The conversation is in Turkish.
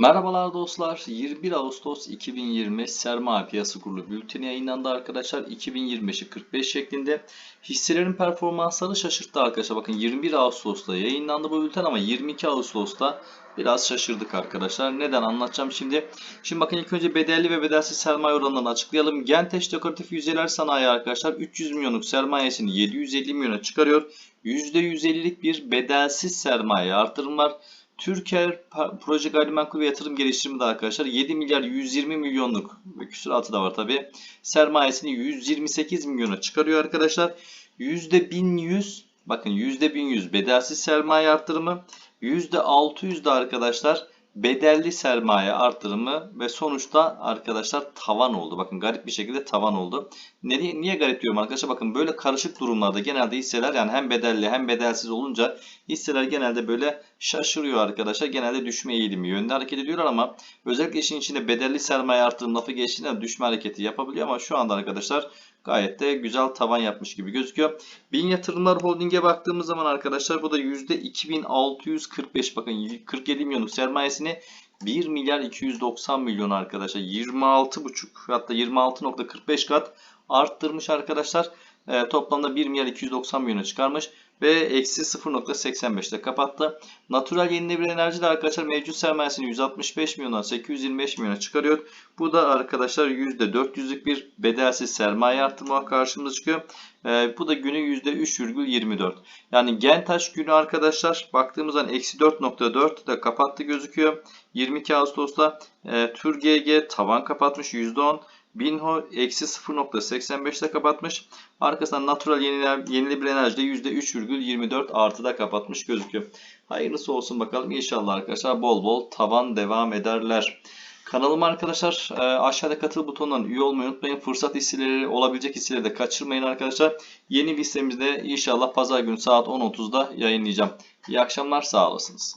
Merhabalar dostlar. 21 Ağustos 2020 Sermaye Piyasa Kurulu bülteni yayınlandı arkadaşlar. 2025'i 45 şeklinde. Hisselerin performansları şaşırttı arkadaşlar. Bakın 21 Ağustos'ta yayınlandı bu bülten ama 22 Ağustos'ta biraz şaşırdık arkadaşlar. Neden anlatacağım şimdi. Şimdi bakın ilk önce bedelli ve bedelsiz sermaye oranlarını açıklayalım. Genteş Dekoratif Yüzeler Sanayi arkadaşlar 300 milyonluk sermayesini 750 milyona çıkarıyor. %150'lik bir bedelsiz sermaye artırım var. Türkiye Pa- Proje Gayrimenkul ve Yatırım Geliştirme'de arkadaşlar 7 milyar 120 milyonluk ve küsuratı da var tabi. Sermayesini 128 milyona çıkarıyor arkadaşlar. %1100 bakın %1100 bedelsiz sermaye artırımı. %600 de arkadaşlar bedelli sermaye artırımı ve sonuçta arkadaşlar tavan oldu. Bakın garip bir şekilde tavan oldu. Niye, niye garip diyorum arkadaşlar? Bakın böyle karışık durumlarda genelde hisseler yani hem bedelli hem bedelsiz olunca hisseler genelde böyle şaşırıyor arkadaşlar. Genelde düşme eğilimi yönünde hareket ediyorlar ama özellikle işin içinde bedelli sermaye artırım lafı geçtiğinde düşme hareketi yapabiliyor ama şu anda arkadaşlar gayet de güzel tavan yapmış gibi gözüküyor. Bin Yatırımlar Holding'e baktığımız zaman arkadaşlar bu da %2645 bakın 47 milyonluk sermayesini 1 milyar 290 milyon arkadaşlar 26,5 hatta 26.45 kat arttırmış arkadaşlar. E, toplamda 1 milyar 290 milyona çıkarmış ve eksi 0.85'te kapattı. Natural yenilenebilir enerji de arkadaşlar mevcut sermayesini 165 milyondan 825 milyona çıkarıyor. Bu da arkadaşlar %400'lük bir bedelsiz sermaye artırma karşımıza çıkıyor. E, bu da günü %3,24. Yani Gentaş günü arkadaşlar baktığımız zaman eksi 4.4 da kapattı gözüküyor. 22 Ağustos'ta e, Tur GG tavan kapatmış %10. Binho eksi 0.85'te kapatmış. Arkasından Natural yenile- yenilenebilir enerjide %3,24 artıda kapatmış gözüküyor. Hayırlısı olsun bakalım. İnşallah arkadaşlar bol bol tavan devam ederler. Kanalıma arkadaşlar e, aşağıda katıl butonundan üye olmayı unutmayın. Fırsat hisseleri olabilecek hisseleri de kaçırmayın arkadaşlar. Yeni bir hissemizde inşallah pazar günü saat 10.30'da yayınlayacağım. İyi akşamlar sağ olasınız.